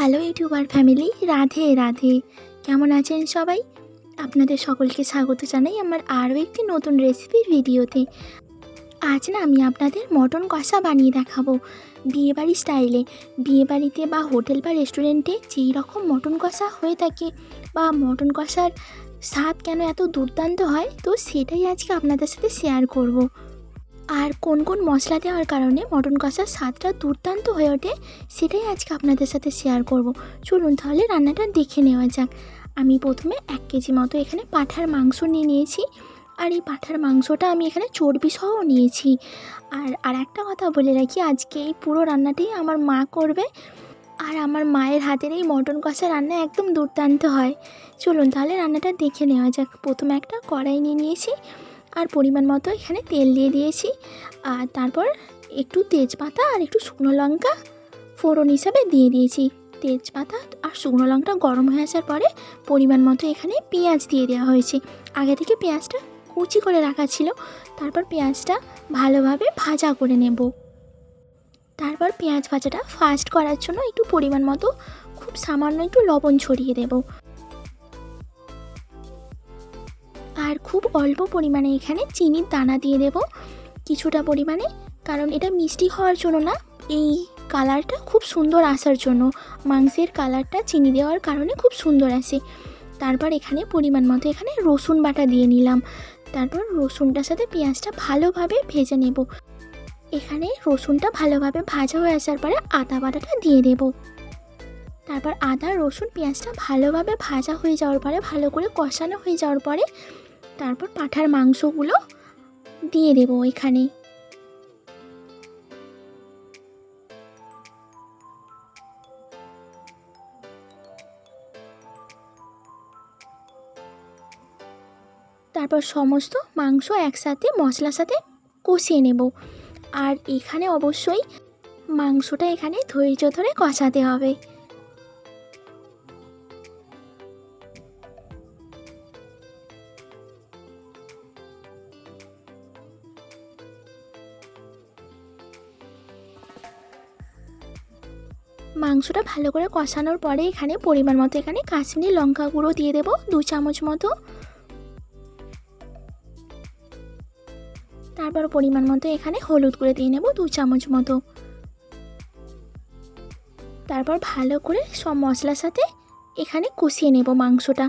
Hello youtuber family Radhe Radhe. কেমন আছেন সবাই? আপনাদের সকলকে স্বাগত জানাই আমার আরও একটি নতুন রেসিপির ভিডিওতে। আজ না আমি আপনাদের মটন কষা বানিয়ে দেখাবো। বিয়েবাড়ি স্টাইলে বিয়েবাড়িতে বা হোটেল বা রেস্টুরেন্টে যেই রকম মটন কষা হয়ে থাকে বা মটন কষার স্বাদ কেন এত দুর্দান্ত হয়, তো সেটাই আজকে আপনাদের সাথে শেয়ার করব। আর কোন কোন মশলা দেওয়ার কারণে মটন কষার স্বাদটা দুর্দান্ত হয়ে ওঠে, সেটাই আজকে আপনাদের সাথে শেয়ার করব। চলুন তাহলে রান্নাটা দেখে নেওয়া যাক। আমি প্রথমে এক কেজি মতো এখানে পাঁঠার মাংস নিয়ে নিয়েছি। আর এই পাঁঠার মাংসটা আমি এখানে চর্বি সহ নিয়েছি। আর আর একটা কথা বলে রাখি, আজকে এই পুরো রান্নাটাই আমার মা করবে। আর আমার মায়ের হাতের এই মটন কষা রান্না একদম দুর্দান্ত হয়। চলুন তাহলে রান্নাটা দেখে নেওয়া যাক। প্রথমে একটা কড়াই নিয়ে নিয়েছি। আর পরিমাণ মতো এখানে তেল দিয়ে দিয়েছি। আর তারপর একটু তেজপাতা আর একটু শুকনো লঙ্কা ফোড়ন হিসাবে দিয়ে দিয়েছি। তেজপাতা আর শুকনো লঙ্কা গরম হয়ে আসার পরে পরিমাণ মতো এখানে পেঁয়াজ দিয়ে দেওয়া হয়েছে। আগে থেকে পেঁয়াজটা কুচি করে রাখা ছিল। তারপর পেঁয়াজটা ভালোভাবে ভাজা করে নেব। তারপর পেঁয়াজ ভাজাটা ফাস্ট করার জন্য একটু পরিমাণ মতো খুব সামান্য একটু লবণ ছড়িয়ে দেব। আর খুব অল্প পরিমাণে এখানে চিনির দানা দিয়ে দেব কিছুটা পরিমাণে, কারণ এটা মিষ্টি হওয়ার জন্য না, এই কালারটা খুব সুন্দর আসার জন্য, মাংসের কালারটা চিনি দেওয়ার কারণে খুব সুন্দর আসে। তারপর এখানে পরিমাণ মতো এখানে রসুন বাটা দিয়ে নিলাম, তারপর রসুনটার সাথে পেঁয়াজটা ভালোভাবে ভেজে নেব। এখানে রসুনটা ভালোভাবে ভাজা হয়ে আসার পরে আদা বাটাটা দিয়ে দেব। তারপর আদা, রসুন, পেঁয়াজটা ভালোভাবে ভাজা হয়ে যাওয়ার পরে, ভালো করে কষানো হয়ে যাওয়ার পরে তারপর পাঁঠার মাংসগুলো দিয়ে দেবো এখানে তারপর সমস্ত মাংস একসাথে মশলার সাথে কষিয়ে নেব। আর এখানে অবশ্যই মাংসটা এখানে ধৈর্য ধরে কষাতে হবে। মাংসটা ভালো করে কষানোর পরে এখানে পরিমাণ মতো এখানে কাশ্মীরি লঙ্কা গুঁড়ো দিয়ে দেবো, দু চামচ মতো। তারপর পরিমাণ মতো এখানে হলুদ গুঁড়ো দিয়ে নেব, দু চামচ মতো। তারপর ভালো করে সব মশলার সাথে এখানে কষিয়ে নেব মাংসটা।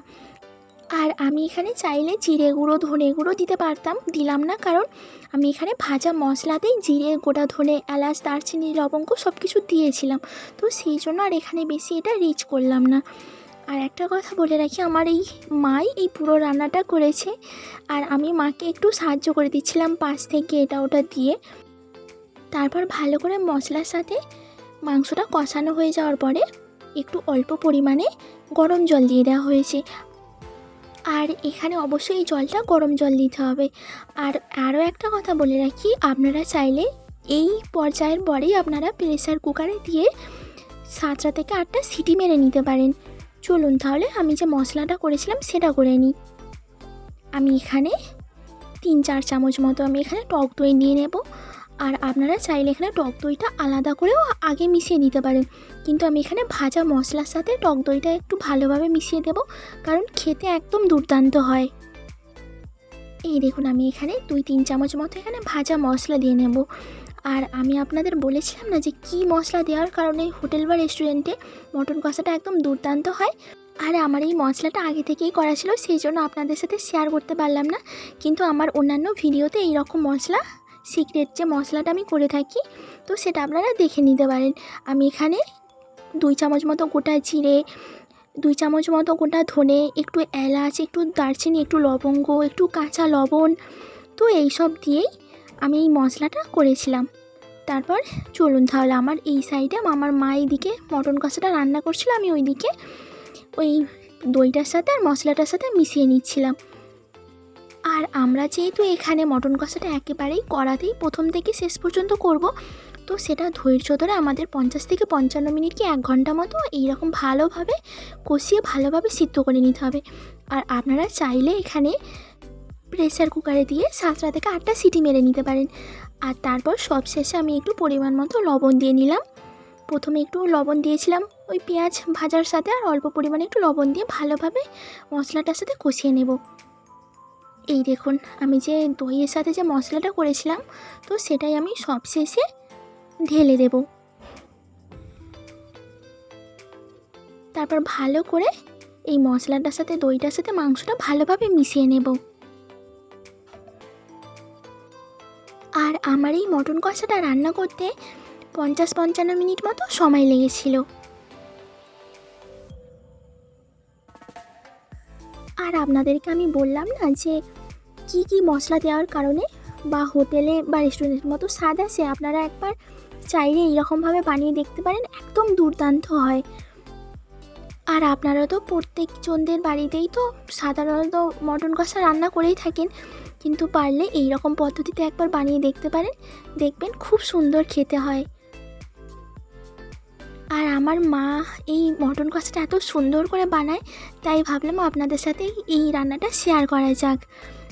আর আমি এখানে চাইলে জিরে গুঁড়ো, ধনে গুঁড়ো দিতে পারতাম। দিলাম না কারণ আমি এখানে ভাজা মশলাতেই জিরে, গোটা ধনে, এলাচ, দারচিনি, লবঙ্গ সব কিছু দিয়েছিলাম। তো সেই জন্য আর এখানে বেশি এটা রিচ করলাম না। আর একটা কথা বলে রাখি, আমার এই মাই এই পুরো রান্নাটা করেছে আর আমি মাকে একটু সাহায্য করে দিচ্ছিলাম পাশ থেকে এটা ওটা দিয়ে। তারপর ভালো করে মশলার সাথে মাংসটা কষানো হয়ে যাওয়ার পরে একটু অল্প পরিমাণে গরম জল দিয়ে দেওয়া হয়েছে। আর এখানে অবশ্যই এই জলটা গরম জল দিতে হবে। আর আরও একটা কথা বলে রাখি, আপনারা চাইলে এই পর্যায়ের পরেই আপনারা প্রেসার কুকারে দিয়ে সাতটা থেকে আটটা সিটি মেরে নিতে পারেন। চলুন তাহলে আমি যে মশলাটা করেছিলাম সেটা করে নিই। আমি এখানে তিন চার চামচ মতো আমি এখানে টক দই নিয়ে নেব। আর আপনারা চাইলে এখানে টক দইটা আলাদা করেও আগে মিশিয়ে নিতে পারেন। কিন্তু আমি এখানে ভাজা মশলার সাথে টক দইটা একটু ভালোভাবে মিশিয়ে দেব, কারণ খেতে একদম দুর্দান্ত হয়। এই দেখুন, আমি এখানে দুই তিন চামচ মতো এখানে ভাজা মশলা দিয়ে নেব। আর আমি আপনাদের বলেছিলাম না যে কী মশলা দেওয়ার কারণে হোটেল বা রেস্টুরেন্টে মটন কষাটা একদম দুর্দান্ত হয়। আর আমার এই মশলাটা আগে থেকেই করা ছিল, সেই জন্য আপনাদের সাথে শেয়ার করতে পারলাম না। কিন্তু আমার অন্যান্য ভিডিওতে এই রকম মশলা সিক্রেট যে মশলাটা আমি করে থাকি, তো সেটা আপনারা দেখে নিতে পারেন। আমি এখানে দুই চামচ মতো গোটা জিরে, দুই চামচ মতো গোটা ধনে, একটু এলাচ, একটু দারচিনি, একটু লবঙ্গ, একটু কাঁচা লবণ, তো এই সব দিয়েই আমি এই মশলাটা করেছিলাম। তারপর চলুন তাহলে আমার এই সাইডে আমার মা এইদিকে মটন কষাটা রান্না করছিল, আমি ওইদিকে ওই দইটার সাথে আর মশলাটার সাথে মিশিয়ে নিচ্ছিলাম। আর আমরা যেহেতু এখানে মটন কষাটা একেবারেই কড়াতেই প্রথম থেকে শেষ পর্যন্ত করব, তো সেটা ধৈর্য ধরে আমাদের পঞ্চাশ থেকে পঞ্চান্ন মিনিট কি এক ঘণ্টা মতো এইরকম ভালোভাবে কষিয়ে ভালোভাবে সিদ্ধ করে নিতে হবে। আর আপনারা চাইলে এখানে প্রেসার কুকারে দিয়ে সাতটা থেকে আটটা সিটি মেরে নিতে পারেন। আর তারপর সব শেষে আমি একটু পরিমাণ মতো লবণ দিয়ে নিলাম। প্রথমে একটু লবণ দিয়েছিলাম ওই পেঁয়াজ ভাজার সাথে আর অল্প পরিমাণে একটু লবণ দিয়ে ভালোভাবে মশলাটার সাথে কষিয়ে নেব। এই দেখুন, আমি যে দইয়ের সাথে যে মশলাটা করেছিলাম, তো সেটাই আমি সব শেষে ঢেলে দেব। তারপর ভালো করে এই মশলাটার সাথে, দইটার সাথে মাংসটা ভালোভাবে মিশিয়ে নেব। আর আমার এই মটন কষাটা রান্না করতে পঞ্চাশ পঞ্চান্ন মিনিট মতো সময় লেগেছিল। আর আপনাদেরকে আমি বললাম না যে কি কি মশলা দেওয়ার কারণে বা হোটেলে বা রেস্টুরেন্টের মতো স্বাদ আছে? আপনারা একবার চাইলে এইরকমভাবে বানিয়ে দেখতে পারেন, একদম দুর্দান্ত হয়। আর আপনারা তো প্রত্যেক জনদের বাড়িতেই তো সাধারণত মটন কষা রান্না করেই থাকেন, কিন্তু পারলে এই রকম পদ্ধতিতে একবার বানিয়ে দেখতে পারেন, দেখবেন খুব সুন্দর খেতে হয়। আর আমার মা এই মটন কষাটা এত সুন্দর করে বানায়, তাই ভাবলাম আপনাদের সাথে এই রান্নাটা শেয়ার করা যাক।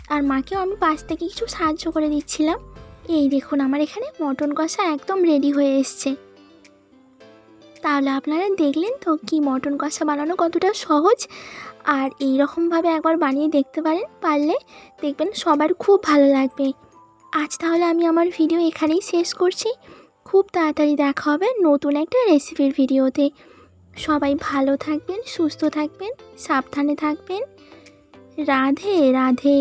আর মাকেও আমি পাশ থেকে কিছু সাহায্য করে দিচ্ছিলাম। এই দেখুন, আমার এখানে মটন কষা একদম রেডি হয়ে এসছে। তাহলে আপনারা দেখলেন তো কি মটন কষা বানানো কতটা সহজ। আর এই রকমভাবে একবার বানিয়ে দেখতে পারেন, পারলে দেখবেন সবার খুব ভালো লাগবে। আজ তাহলে আমি আমার ভিডিও এখানেই শেষ করছি। খুব তাড়াতাড়ি দেখা হবে নতুন একটা রেসিপির ভিডিওতে সবাই ভালো থাকবেন, সুস্থ থাকবেন, সাবধানে থাকবেন। রাধে রাধে।